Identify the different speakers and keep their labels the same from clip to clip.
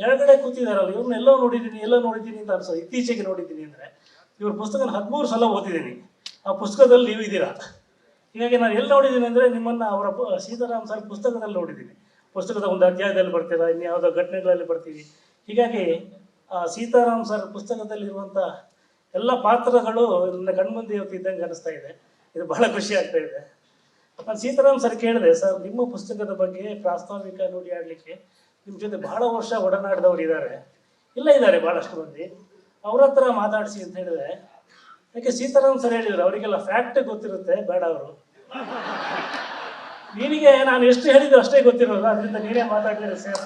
Speaker 1: ಕೆಳಗಡೆ ಕೂತಿದಾರಲ್ಲ ಇವ್ರನ್ನೆಲ್ಲ ನೋಡಿದ್ದೀನಿ ಎಲ್ಲೋ ನೋಡಿದ್ದೀನಿ ಅಂತ ಅನ್ಸೋ ಇತ್ತೀಚೆಗೆ ನೋಡಿದ್ದೀನಿ ಅಂದರೆ, ಇವ್ರ ಪುಸ್ತಕನ ಹದಿಮೂರು ಸಲ ಓದಿದ್ದೀನಿ. ಆ ಪುಸ್ತಕದಲ್ಲಿ ನೀವು ಇದ್ದೀರಾ? ಹೀಗಾಗಿ ನಾನು ಎಲ್ಲಿ ನೋಡಿದ್ದೀನಿ ಅಂದರೆ ನಿಮ್ಮನ್ನು ಅವರ ಸೀತಾರಾಮ್ ಸರ್ ಪುಸ್ತಕದಲ್ಲಿ ನೋಡಿದ್ದೀನಿ. ಪುಸ್ತಕದ ಒಂದು ಅಧ್ಯಾಯದಲ್ಲಿ ಬರ್ತೀರಾ ಇನ್ಯಾವುದೋ ಘಟನೆಗಳಲ್ಲಿ ಬರ್ತೀವಿ. ಹೀಗಾಗಿ ಸೀತಾರಾಮ್ ಸರ್ ಪುಸ್ತಕದಲ್ಲಿರುವಂಥ ಎಲ್ಲ ಪಾತ್ರಗಳು ನನ್ನ ಕಣ್ಮುಂದೆ ಇವತ್ತು ಇದ್ದಂಗೆ ಅನಿಸ್ತಾ ಇದೆ. ಇದು ಬಹಳ ಖುಷಿ ಆಗ್ತಾ ಇದೆ. ನಾನು ಸೀತಾರಾಮ್ ಸರ್ ಕೇಳಿದೆ, ಸರ್, ನಿಮ್ಮ ಪುಸ್ತಕದ ಬಗ್ಗೆ ಪ್ರಾಸ್ತಾವಿಕ ನುಡಿ ಆಡಲಿಕ್ಕೆ ನಿಮ್ಮ ಜೊತೆ ಬಹಳ ವರ್ಷ ಒಡನಾಡಿದವರು ಇದ್ದಾರೆ ಇಲ್ಲ ಇದ್ದಾರೆ ಬಹಳಷ್ಟು ಮಂದಿ. ಅವ್ರ ಹತ್ರ ಮಾತಾಡಿಸಿ ಅಂತ ಹೇಳಿದ್ರೆ, ಯಾಕೆ ಸೀತಾರಾಮ್ ಸರ್ ಹೇಳಿದ್ರು, ಅವರಿಗೆಲ್ಲ ಫ್ಯಾಕ್ಟ್ ಗೊತ್ತಿರುತ್ತೆ, ಬೇಡ ಅವರು. ನಿನಗೆ ನಾನು ಎಷ್ಟು ಹೇಳಿದ್ರು ಅಷ್ಟೇ ಗೊತ್ತಿರೋಲ್ಲ ಅದರಿಂದ ನೀನೇ ಮಾತಾಡಿದ್ರೆ ಸೇಫ್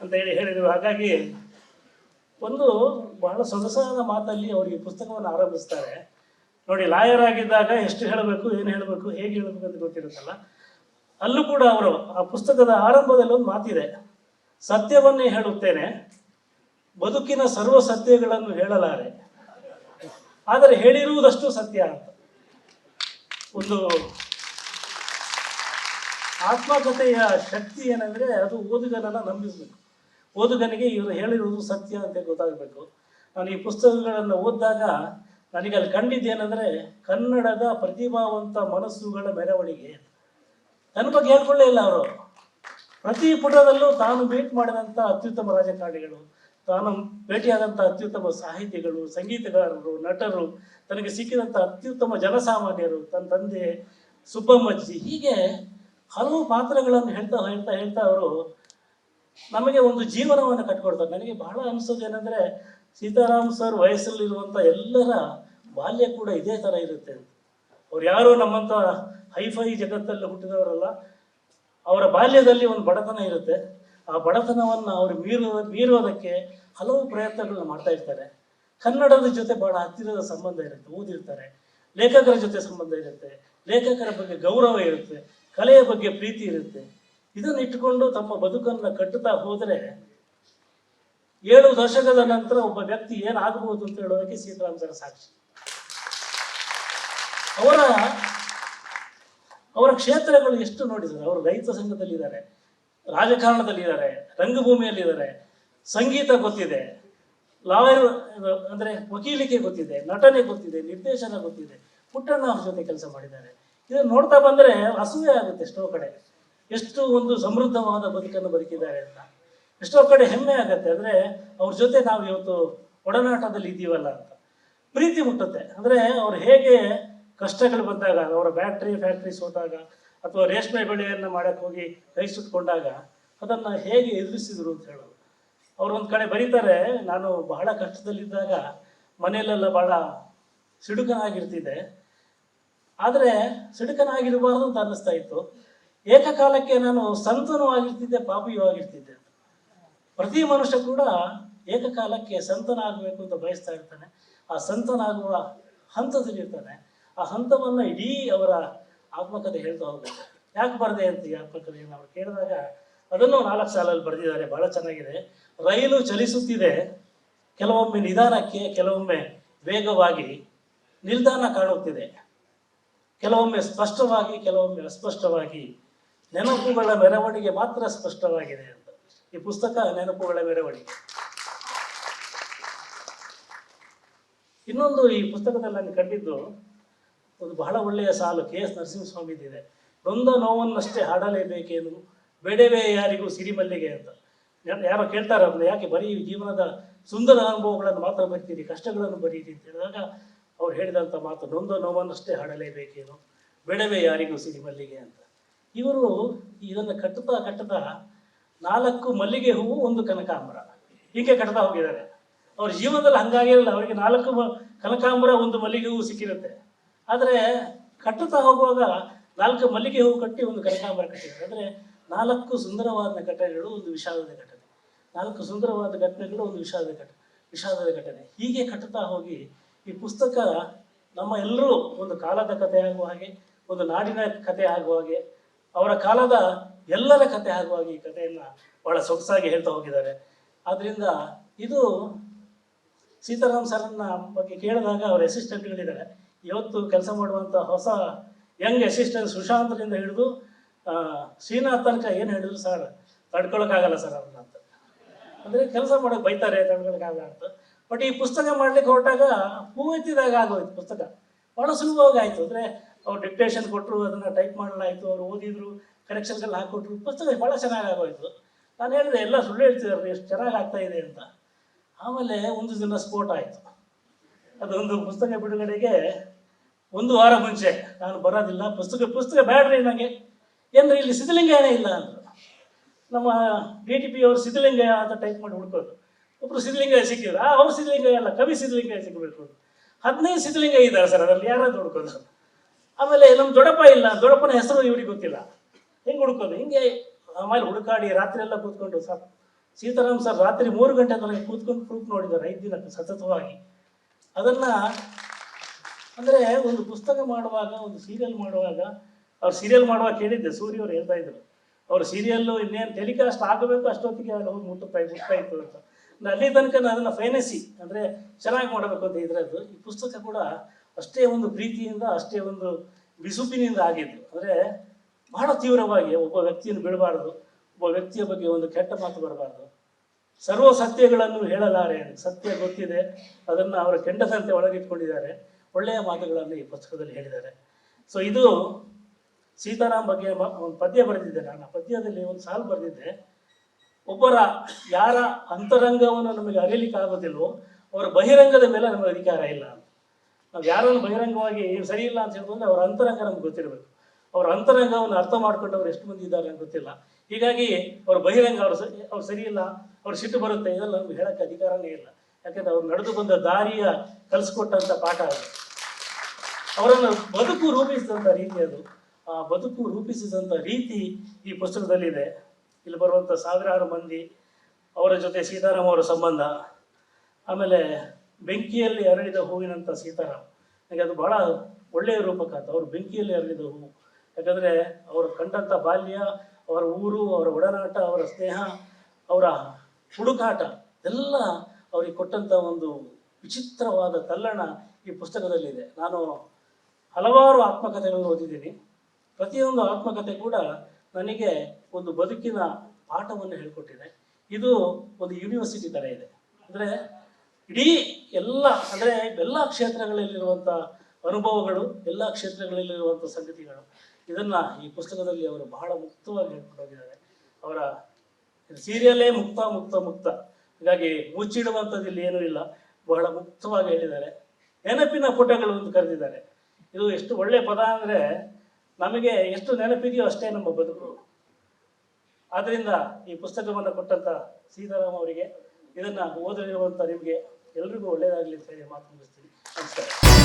Speaker 1: ಅಂತ ಹೇಳಿ ಹೇಳಿದರು. ಹಾಗಾಗಿ ಒಂದು ಬಹಳ ಸೊಗಸಾದ ಮಾತಲ್ಲಿ ಅವರಿಗೆ ಪುಸ್ತಕವನ್ನು ಆರಂಭಿಸ್ತಾರೆ. ನೋಡಿ, ಲಾಯರ್ ಆಗಿದ್ದಾಗ ಎಷ್ಟು ಹೇಳಬೇಕು, ಏನು ಹೇಳಬೇಕು, ಹೇಗೆ ಹೇಳಬೇಕು ಅಂತ ಗೊತ್ತಿರುತ್ತಲ್ಲ. ಅಲ್ಲೂ ಕೂಡ ಅವರು ಆ ಪುಸ್ತಕದ ಆರಂಭದಲ್ಲಿ ಒಂದು ಮಾತಿದೆ. ಸತ್ಯವನ್ನೇ ಹೇಳುತ್ತೇನೆ. ಬದುಕಿನ ಸರ್ವ ಸತ್ಯಗಳನ್ನು ಹೇಳಲಾರೆ. ಆದರೆ ಹೇಳಿರುವುದಷ್ಟು ಸತ್ಯ ಅಂತ. ಒಂದು ಆತ್ಮಕಥೆಯ ಶಕ್ತಿ ಏನಂದ್ರೆ ಅದು ಓದುಗನನ್ನು ನಂಬಿಸಬೇಕು. ಓದುಗನಿಗೆ ಇವರು ಹೇಳಿರುವುದು ಸತ್ಯ ಅಂತ ಗೊತ್ತಾಗಬೇಕು. ನಾನು ಈ ಪುಸ್ತಕಗಳನ್ನು ಓದಿದಾಗ ನನಗೆ ಅಲ್ಲಿ ಕಂಡಿದ್ದೇನೆಂದ್ರೆ ಕನ್ನಡದ ಪ್ರತಿಭಾವಂತ ಮನಸ್ಸುಗಳ ಮೆರವಣಿಗೆ. ನನ್ನ ಬಗ್ಗೆ ಹೇಳ್ಕೊಳ್ಳೇ ಇಲ್ಲ ಅವರು. ಪ್ರತಿ ಪುಟದಲ್ಲೂ ತಾನು ಭೇಟಿ ಮಾಡಿದಂಥ ಅತ್ಯುತ್ತಮ ರಾಜಕಾರಣಿಗಳು, ತಾನು ಭೇಟಿಯಾದಂಥ ಅತ್ಯುತ್ತಮ ಸಾಹಿತಿಗಳು, ಸಂಗೀತಗಾರರು, ನಟರು, ತನಗೆ ಸಿಕ್ಕಿದಂಥ ಅತ್ಯುತ್ತಮ ಜನಸಾಮಾನ್ಯರು, ತನ್ನ ತಂದೆ ಸುಬ್ಬಮ್ಮಜ್ಜಿ ಹೀಗೆ ಹಲವು ಪಾತ್ರಗಳನ್ನು ಹೇಳ್ತಾ ಹೇಳ್ತಾ ಹೇಳ್ತಾ ಅವರು ನಮಗೆ ಒಂದು ಜೀವನವನ್ನು ಕಟ್ಕೊಡ್ತಾರೆ. ನನಗೆ ಬಹಳ ಅನಿಸೋದು ಏನಂದ್ರೆ ಸೀತಾರಾಮ್ ಸರ್ ವಯಸ್ಸಲ್ಲಿರುವಂಥ ಎಲ್ಲರ ಬಾಲ್ಯ ಕೂಡ ಇದೇ ಥರ ಇರುತ್ತೆ ಅಂತ. ಅವ್ರು ಯಾರು ನಮ್ಮಂಥ ಹೈಫೈ ಜಗತ್ತಲ್ಲಿ ಹುಟ್ಟಿದವರಲ್ಲ. ಅವರ ಬಾಲ್ಯದಲ್ಲಿ ಒಂದು ಬಡತನ ಇರುತ್ತೆ. ಆ ಬಡತನವನ್ನು ಅವರು ಮೀರುವ ಮೀರೋದಕ್ಕೆ ಹಲವು ಪ್ರಯತ್ನಗಳನ್ನ ಮಾಡ್ತಾ ಇರ್ತಾರೆ. ಕನ್ನಡದ ಜೊತೆ ಬಹಳ ಹತ್ತಿರದ ಸಂಬಂಧ ಇರುತ್ತೆ, ಓದಿರ್ತಾರೆ. ಲೇಖಕರ ಜೊತೆ ಸಂಬಂಧ ಇರುತ್ತೆ. ಲೇಖಕರ ಬಗ್ಗೆ ಗೌರವ ಇರುತ್ತೆ. ಕಲೆಯ ಬಗ್ಗೆ ಪ್ರೀತಿ ಇರುತ್ತೆ. ಇದನ್ನು ಇಟ್ಟುಕೊಂಡು ತಮ್ಮ ಬದುಕನ್ನು ಕಟ್ಟುತ್ತಾ ಹೋದರೆ ಏಳು ದಶಕದ ನಂತರ ಒಬ್ಬ ವ್ಯಕ್ತಿ ಏನಾಗಬಹುದು ಅಂತ ಹೇಳೋದಕ್ಕೆ ಸೀತಾರಾಮ್ ಸಾಕ್ಷಿ. ಅವರ ಅವರ ಕ್ಷೇತ್ರಗಳು ಎಷ್ಟು ನೋಡಿದ್ದಾರೆ ಅವರು ರೈತ ಸಂಘದಲ್ಲಿದ್ದಾರೆ, ರಾಜಕಾರಣದಲ್ಲಿದ್ದಾರೆ, ರಂಗಭೂಮಿಯಲ್ಲಿದ್ದಾರೆ, ಸಂಗೀತ ಗೊತ್ತಿದೆ, ಲಾಯರ್ ಅಂದ್ರೆ ವಕೀಲಿಕೆ ಗೊತ್ತಿದೆ, ನಟನೆ ಗೊತ್ತಿದೆ, ನಿರ್ದೇಶನ ಗೊತ್ತಿದೆ, ಪುಟ್ಟಣ್ಣ ಅವ್ರ ಜೊತೆ ಕೆಲಸ ಮಾಡಿದ್ದಾರೆ. ಇದನ್ನು ನೋಡ್ತಾ ಬಂದ್ರೆ ಅಸೂಯೆ ಆಗುತ್ತೆ ಎಷ್ಟೋ ಕಡೆ. ಎಷ್ಟು ಒಂದು ಸಮೃದ್ಧವಾದ ಬದುಕನ್ನು ಬದುಕಿದ್ದಾರೆ ಅಂತ. ಎಷ್ಟೋ ಕಡೆ ಹೆಮ್ಮೆ ಆಗುತ್ತೆ ಅಂದ್ರೆ ಅವ್ರ ಜೊತೆ ನಾವು ಇವತ್ತು ಒಡನಾಟದಲ್ಲಿ ಇದ್ದೀವಲ್ಲ ಅಂತ. ಪ್ರೀತಿ ಮುಟ್ಟುತ್ತೆ. ಅಂದ್ರೆ ಅವ್ರು ಹೇಗೆ ಕಷ್ಟಗಳು ಬಂದಾಗ, ಅವರ ಬ್ಯಾಟ್ರಿ ಫ್ಯಾಕ್ಟ್ರಿ ಸೋತಾಗ, ಅಥವಾ ರೇಷ್ಮೆ ಬೆಳೆಯನ್ನು ಮಾಡಕ್ಕೆ ಹೋಗಿ ಕೈ ಸುಟ್ಕೊಂಡಾಗ, ಅದನ್ನು ಹೇಗೆ ಎದುರಿಸಿದ್ರು ಅಂತ ಹೇಳೋದು ಅವರು ಒಂದು ಕಡೆ ಬರೀತಾರೆ, ನಾನು ಬಹಳ ಕಷ್ಟದಲ್ಲಿದ್ದಾಗ ಮನೆಯಲ್ಲೆಲ್ಲ ಬಹಳ ಸಿಡುಕನಾಗಿರ್ತಿದ್ದೆ. ಆದರೆ ಸಿಡುಕನಾಗಿರಬಾರ್ದು ಅಂತ ಅನ್ನಿಸ್ತಾ ಇತ್ತು. ಏಕಕಾಲಕ್ಕೆ ನಾನು ಸಂತನೂ ಆಗಿರ್ತಿದ್ದೆ, ಪಾಪಿಯೂ ಆಗಿರ್ತಿದ್ದೆ ಪ್ರತಿ ಮನುಷ್ಯ ಕೂಡ ಏಕಕಾಲಕ್ಕೆ ಸಂತನಾಗಬೇಕು ಅಂತ ಬಯಸ್ತಾ ಇರ್ತಾನೆ. ಆ ಸಂತನಾಗುವ ಹಂತದಲ್ಲಿರ್ತಾನೆ. ಆ ಹಂತವನ್ನು ಇಡೀ ಅವರ ಆತ್ಮಕಥೆ ಹೇಳ್ತಾ ಹೋಗುತ್ತೆ ಯಾಕೆ ಬರದೆ ಅಂತ ಈ ಆತ್ಮಕಥೆಯನ್ನು ಅವ್ರು ಕೇಳಿದಾಗ, ಅದನ್ನು ನಾಲ್ಕು ಸಾಲಲ್ಲಿ ಬರೆದಿದ್ದಾರೆ, ಬಹಳ ಚೆನ್ನಾಗಿದೆ. ರೈಲು ಚಲಿಸುತ್ತಿದೆ. ಕೆಲವೊಮ್ಮೆ ನಿಧಾನಕ್ಕೆ, ಕೆಲವೊಮ್ಮೆ ವೇಗವಾಗಿ ನಿಲ್ದಾಣ ಕಾಣುತ್ತಿದೆ. ಕೆಲವೊಮ್ಮೆ ಸ್ಪಷ್ಟವಾಗಿ, ಕೆಲವೊಮ್ಮೆ ಅಸ್ಪಷ್ಟವಾಗಿ. ನೆನಪುಗಳ ಮೆರವಣಿಗೆ ಮಾತ್ರ ಸ್ಪಷ್ಟವಾಗಿದೆ ಅಂತ. ಈ ಪುಸ್ತಕ ನೆನಪುಗಳ ಮೆರವಣಿಗೆ. ಇನ್ನೊಂದು ಈ ಪುಸ್ತಕದಲ್ಲಿ ನಾನು ಕಂಡಿದ್ದು ಒಂದು ಬಹಳ ಒಳ್ಳೆಯ ಸಾಲು ಕೆ ಎಸ್ ನರಸಿಂಹಸ್ವಾಮಿದಿದೆ ನೊಂದ ನೋವನ್ನಷ್ಟೇ ಹಾಡಲೇಬೇಕೇನು ಬೇಡವೇ ಯಾರಿಗೂ ಸಿರಿಮಲ್ಲಿಗೆ ಅಂತ. ಯಾರು- ಕೇಳ್ತಾರೆ ಅದನ್ನ, ಯಾಕೆ ಬರೀ ಜೀವನದ ಸುಂದರ ಅನುಭವಗಳನ್ನು ಮಾತ್ರ ಬರೀತೀರಿ, ಕಷ್ಟಗಳನ್ನು ಬರೀರಿ ಅಂತ ಹೇಳಿದಾಗ ಅವ್ರು ಹೇಳಿದಂಥ ಮಾತು ನೊಂದ ನೋವನ್ನಷ್ಟೇ ಹಾಡಲೇಬೇಕೇನು ಬೇಡವೇ ಯಾರಿಗೂ ಸಿರಿಮಲ್ಲಿಗೆ ಅಂತ. ಇವರು ಇದನ್ನು ಕಟ್ಟುತ್ತಾ ಕಟ್ಟುತ್ತಾ ನಾಲ್ಕು ಮಲ್ಲಿಗೆ ಹೂವು, ಒಂದು ಕನಕಾಂಬರ. ಹೀಗೆ ಕಟ್ತಾ ಹೋಗಿದ್ದಾರೆ. ಅವ್ರ ಜೀವನದಲ್ಲಿ ಹಂಗಾಗಿರಲ್ಲ, ಅವರಿಗೆ ನಾಲ್ಕು ಕನಕಾಂಬರ, ಒಂದು ಮಲ್ಲಿಗೆ ಹೂವು ಸಿಕ್ಕಿರುತ್ತೆ. ಆದರೆ ಕಟ್ಟುತ್ತಾ ಹೋಗುವಾಗ ನಾಲ್ಕು ಮಲ್ಲಿಗೆ ಹೂವು ಕಟ್ಟಿ ಒಂದು ಕನಕಾಂಬರ ಕಟ್ಟಿದ್ದಾರೆ. ಅಂದರೆ ನಾಲ್ಕು ಸುಂದರವಾದ ಘಟನೆಗಳು ಒಂದು ವಿಷಾದದ ಘಟನೆ. ನಾಲ್ಕು ಸುಂದರವಾದ ಘಟನೆಗಳು ಒಂದು ವಿಷಾದದ ಘಟನೆ ವಿಷಾದದ ಘಟನೆ. ಹೀಗೆ ಕಟ್ಟುತ್ತಾ ಹೋಗಿ ಈ ಪುಸ್ತಕ ನಮ್ಮ ಎಲ್ಲರೂ ಒಂದು ಕಾಲದ ಕಥೆ ಆಗುವ ಹಾಗೆ, ಒಂದು ನಾಡಿನ ಕಥೆ ಆಗುವ ಹಾಗೆ, ಅವರ ಕಾಲದ ಎಲ್ಲರ ಕಥೆ ಆಗುವ ಹಾಗೆ ಈ ಕಥೆಯನ್ನು ಬಹಳ ಸೊಗಸಾಗಿ ಹೇಳ್ತಾ ಹೋಗಿದ್ದಾರೆ. ಆದ್ದರಿಂದ ಇದು ಸೀತಾರಾಮ್ ಸರ್ನ ಬಗ್ಗೆ ಕೇಳಿದಾಗ ಅವರ ಅಸಿಸ್ಟೆಂಟ್ಗಳಿದ್ದಾರೆ ಇವತ್ತು ಕೆಲಸ ಮಾಡುವಂಥ ಹೊಸ ಯಂಗ್ ಅಸಿಸ್ಟೆಂಟ್ ಸುಶಾಂತ್ರಿಂದ ಹಿಡಿದು ಶ್ರೀನಾಥ್ ತನಕ ಏನು ಹೇಳಿದ್ರು ಸರ್, ತಡ್ಕೊಳಕ್ಕಾಗಲ್ಲ ಸರ್ ಅವ್ರನ್ನ ಅಂತ. ಅಂದರೆ ಕೆಲಸ ಮಾಡೋಕೆ ಬೈತಾರೆ, ತಡ್ಕೊಳಕ್ಕಾಗಲ್ಲ ಅಂತ. ಬಟ್ ಈ ಪುಸ್ತಕ ಮಾಡ್ಲಿಕ್ಕೆ ಹೊರಟಾಗ ಹೂ ಎತ್ತಿದಾಗ ಆಗೋಯ್ತು ಪುಸ್ತಕ. ಭಾಳ ಸುಲಭವಾಗಿ ಆಯಿತು ಅಂದರೆ ಅವ್ರು ಡಿಕ್ಟೇಷನ್ ಕೊಟ್ಟರು ಅದನ್ನು ಟೈಪ್ ಮಾಡಲಾಯಿತು, ಅವ್ರು ಓದಿದ್ರು ಕರೆಕ್ಷನ್ಗೆಲ್ಲ ಹಾಕ್ಕೊಟ್ರು ಪುಸ್ತಕ ಭಾಳ ಚೆನ್ನಾಗಿ ಆಗೋಯ್ತು ನಾನು ಹೇಳಿದೆ, ಎಲ್ಲ ಸುಳ್ಳು ಹೇಳ್ತಿದ್ದಾರೆ ಎಷ್ಟು ಚೆನ್ನಾಗಿ ಆಗ್ತಾ ಇದೆ ಅಂತ. ಆಮೇಲೆ ಒಂದು ದಿನ ಸ್ಫೋಟ ಆಯಿತು. ಅದೊಂದು ಪುಸ್ತಕ ಬಿಡುಗಡೆಗೆ ಒಂದು ವಾರ ಮುಂಚೆ ನಾನು ಬರೋದಿಲ್ಲ. ಪುಸ್ತಕ ಪುಸ್ತಕ ಬೇಡ್ರಿ ನನಗೆ ಏನ್ರಿ ಇಲ್ಲಿ ಸಿದ್ಧಲಿಂಗನೇ ಇಲ್ಲ ಅಂತ. ನಮ್ಮ ಡಿ ಟಿ ಪಿ ಅವರು ಸಿದ್ಧಲಿಂಗ ಅಂತ ಟೈಪ್ ಮಾಡಿ ಹುಡ್ಕೋದು ಒಬ್ರು ಸಿದ್ಧಲಿಂಗ ಸಿಕ್ಕಿದ್ರು. ಆ ಅವ್ರು ಸಿದ್ಧಲಿಂಗಯ್ಯ ಅಲ್ಲ, ಕವಿ ಸಿದ್ಧಲಿಂಗಯ್ಯ ಸಿಕ್ಕಬೇಕು ಹದಿನೈದು ಸಿದ್ಧಲಿಂಗ ಇದ್ದಾರೆ ಸರ್, ಅದರಲ್ಲಿ ಯಾರಾದ್ರು ಹುಡ್ಕೋದು ಆಮೇಲೆ ನಮ್ಮ ದೊಡ್ಡಪ್ಪ ಇಲ್ಲ, ದೊಡ್ಡಪ್ಪನ ಹೆಸರು ಇವ್ರಿಗೆ ಗೊತ್ತಿಲ್ಲ. ಹೆಂಗೆ ಹುಡ್ಕೋದು? ಹಿಂಗೆ ಆಮೇಲೆ ಹುಡುಕಾಡಿ ರಾತ್ರಿ ಎಲ್ಲ ಕೂತ್ಕೊಂಡು ಸರ್, ಸೀತಾರಾಮ್ ಸರ್ ರಾತ್ರಿ ಮೂರು ಗಂಟೆ ತನಕ ಕೂತ್ಕೊಂಡು ಪ್ರೂಫ್ ನೋಡಿದ್ದಾರೆ, ಐದು ದಿನಕ್ಕೆ ಸತತವಾಗಿ. ಅದನ್ನು ಅಂದರೆ ಒಂದು ಪುಸ್ತಕ ಮಾಡುವಾಗ, ಒಂದು ಸೀರಿಯಲ್ ಮಾಡುವಾಗ, ಅವ್ರು ಸೀರಿಯಲ್ ಮಾಡುವಾಗ ಕೇಳಿದ್ದೆ ಸೂರ್ಯ ಅವ್ರು ಹೇಳ್ತಾ ಇದ್ರು. ಅವ್ರ ಸೀರಿಯಲ್ಲು ಇನ್ನೇನು ಟೆಲಿಕಾಸ್ಟ್ ಆಗಬೇಕು ಅಷ್ಟೊತ್ತಿಗೆ ಅಲ್ಲಿ ಹೋಗಿ ಮುಟ್ಟುತ್ತಾ ಮುಟ್ತಾ ಇತ್ತು ಅಂತ ಅಲ್ಲಿ ತನಕ ನಾನು ಅದನ್ನು ಫೈನಸಿ ಅಂದರೆ ಚೆನ್ನಾಗಿ ಮಾಡಬೇಕು ಅಂತ ಇದ್ರದ್ದು, ಈ ಪುಸ್ತಕ ಕೂಡ ಅಷ್ಟೇ ಒಂದು ಪ್ರೀತಿಯಿಂದ, ಅಷ್ಟೇ ಒಂದು ಬಿಸುಪಿನಿಂದ ಆಗಿದ್ದು. ಅಂದರೆ ಬಹಳ ತೀವ್ರವಾಗಿ ಒಬ್ಬ ವ್ಯಕ್ತಿಯನ್ನು ಬಿಡಬಾರ್ದು, ಒಬ್ಬ ವ್ಯಕ್ತಿಯ ಬಗ್ಗೆ ಒಂದು ಕೆಟ್ಟ ಮಾತು ಬರಬಾರ್ದು. ಸರ್ವ ಸತ್ಯಗಳನ್ನು ಹೇಳಲಾರೆ ಸತ್ಯ ಗೊತ್ತಿದೆ, ಅದನ್ನು ಅವರ ಕೆಂಡದಂತೆ ಒಳಗಿಟ್ಕೊಂಡಿದ್ದಾರೆ ಒಳ್ಳೆಯ ಮಾತುಗಳನ್ನು ಈ ಪುಸ್ತಕದಲ್ಲಿ ಹೇಳಿದ್ದಾರೆ. ಸೊ ಇದು ಸೀತಾರಾಮ್ ಬಗ್ಗೆ ಒಂದು ಪದ್ಯ ಬರೆದಿದ್ದೆ ನಾನು ಆ ಪದ್ಯದಲ್ಲಿ ಒಂದು ಸಾಲು ಬರೆದಿದ್ದೆ. ಒಬ್ಬರ ಯಾರ ಅಂತರಂಗವನ್ನು ನಮಗೆ ಅರಿಯಲಿಕ್ಕೆ ಆಗೋದಿಲ್ವೋ, ಅವರ ಬಹಿರಂಗದ ಮೇಲೆ ನಮಗೆ ಅಧಿಕಾರ ಇಲ್ಲ ನಾವು ಯಾರನ್ನು ಬಹಿರಂಗವಾಗಿ ಸರಿ ಇಲ್ಲ ಅಂತ ಹೇಳಿದ್ರೆ ಅವರ ಅಂತರಂಗ ನಮ್ಗೆ ಗೊತ್ತಿರಬೇಕು. ಅವರ ಅಂತರಂಗವನ್ನು ಅರ್ಥ ಮಾಡ್ಕೊಂಡವ್ರು ಎಷ್ಟು ಮಂದಿ ಇದ್ದಾರೆ ಅಂತ ಗೊತ್ತಿಲ್ಲ. ಹೀಗಾಗಿ ಅವ್ರ ಬಹಿರಂಗ, ಅವ್ರು ಸರಿ ಅವ್ರು ಸರಿ ಇಲ್ಲ, ಅವ್ರು ಸಿಟ್ಟು ಬರುತ್ತೆ, ಇದೆಲ್ಲ ನಮ್ಗೆ ಹೇಳಕ್ಕೆ ಅಧಿಕಾರನೇ ಇಲ್ಲ. ಯಾಕಂದ್ರೆ ಅವ್ರು ನಡೆದು ಬಂದ ದಾರಿಯ ಕಲಿಸ್ಕೊಟ್ಟಂಥ ಪಾಠ ಅದು. ಅವರನ್ನು ಬದುಕು ರೂಪಿಸಿದಂಥ ರೀತಿ ಅದು. ಆ ಬದುಕು ರೂಪಿಸಿದಂಥ ರೀತಿ ಈ ಪುಸ್ತಕದಲ್ಲಿದೆ. ಇಲ್ಲಿ ಬರುವಂಥ ಸಾವಿರಾರು ಮಂದಿ ಅವರ ಜೊತೆ ಸೀತಾರಾಮ್ ಅವರ ಸಂಬಂಧ. ಆಮೇಲೆ ಬೆಂಕಿಯಲ್ಲಿ ಅರಳಿದ ಹೂವಿನಂಥ ಸೀತಾರಾಮ್. ನನಗೆ ಅದು ಬಹಳ ಒಳ್ಳೆಯ ರೂಪಕ ಅಂತ ಅವರು ಬೆಂಕಿಯಲ್ಲಿ ಅರಳಿದ ಹೂವು ಯಾಕಂದರೆ ಅವರು ಕಂಡಂಥ ಬಾಲ್ಯ, ಅವರ ಊರು, ಅವರ ಒಡನಾಟ, ಅವರ ಸ್ನೇಹ, ಅವರ ಹುಡುಕಾಟ, ಎಲ್ಲ ಅವರಿಗೆ ಕೊಟ್ಟಂಥ ಒಂದು ವಿಚಿತ್ರವಾದ ತಲ್ಲಣ ಈ ಪುಸ್ತಕದಲ್ಲಿದೆ. ನಾನು ಹಲವಾರು ಆತ್ಮಕಥೆಗಳನ್ನು ಓದಿದ್ದೀನಿ. ಪ್ರತಿಯೊಂದು ಆತ್ಮಕಥೆ ಕೂಡ ನನಗೆ ಒಂದು ಬದುಕಿನ ಪಾಠವನ್ನು ಹೇಳಿಕೊಟ್ಟಿದೆ. ಇದು ಒಂದು ಯೂನಿವರ್ಸಿಟಿ ಥರ ಇದೆ. ಅಂದರೆ ಇಡೀ ಎಲ್ಲ, ಅಂದರೆ ಎಲ್ಲ ಕ್ಷೇತ್ರಗಳಲ್ಲಿರುವಂಥ ಅನುಭವಗಳು, ಎಲ್ಲ ಕ್ಷೇತ್ರಗಳಲ್ಲಿರುವಂಥ ಸಂಗತಿಗಳು, ಇದನ್ನು ಈ ಪುಸ್ತಕದಲ್ಲಿ ಅವರು ಬಹಳ ಮುಕ್ತವಾಗಿ ಹೇಳ್ಕೊಂಡು ಹೋಗಿದ್ದಾರೆ. ಅವರ ಸೀರಿಯಲ್ಲೇ ಮುಕ್ತ ಮುಕ್ತ ಮುಕ್ತ. ಹೀಗಾಗಿ ಮುಚ್ಚಿಡುವಂಥದ್ದು ಇಲ್ಲಿ ಏನೂ ಇಲ್ಲ. ಬಹಳ ಮುಕ್ತವಾಗಿ ಹೇಳಿದ್ದಾರೆ. ನೆನಪಿನ ಪುಟಗಳು ಅಂತ ಕರೆದಿದ್ದಾರೆ. ಇದು ಎಷ್ಟು ಒಳ್ಳೆಯ ಪದ ಅಂದರೆ ನಮಗೆ ಎಷ್ಟು ನೆನಪಿದೆಯೋ ಅಷ್ಟೇ ನಮ್ಮ ಬದುಕು. ಆದ್ದರಿಂದ ಈ ಪುಸ್ತಕವನ್ನು ಕೊಟ್ಟಂಥ ಸೀತಾರಾಮ್ ಅವರಿಗೆ ಇದನ್ನು ಓದಲಿರುವಂಥ ನಿಮಗೆ ಎಲ್ರಿಗೂ ಒಳ್ಳೆಯದಾಗಲಿ ಅಂತ ಹೇಳಿ ಮಾತು ಮುಗಿಸ್ತೀನಿ. ನಮಸ್ಕಾರ.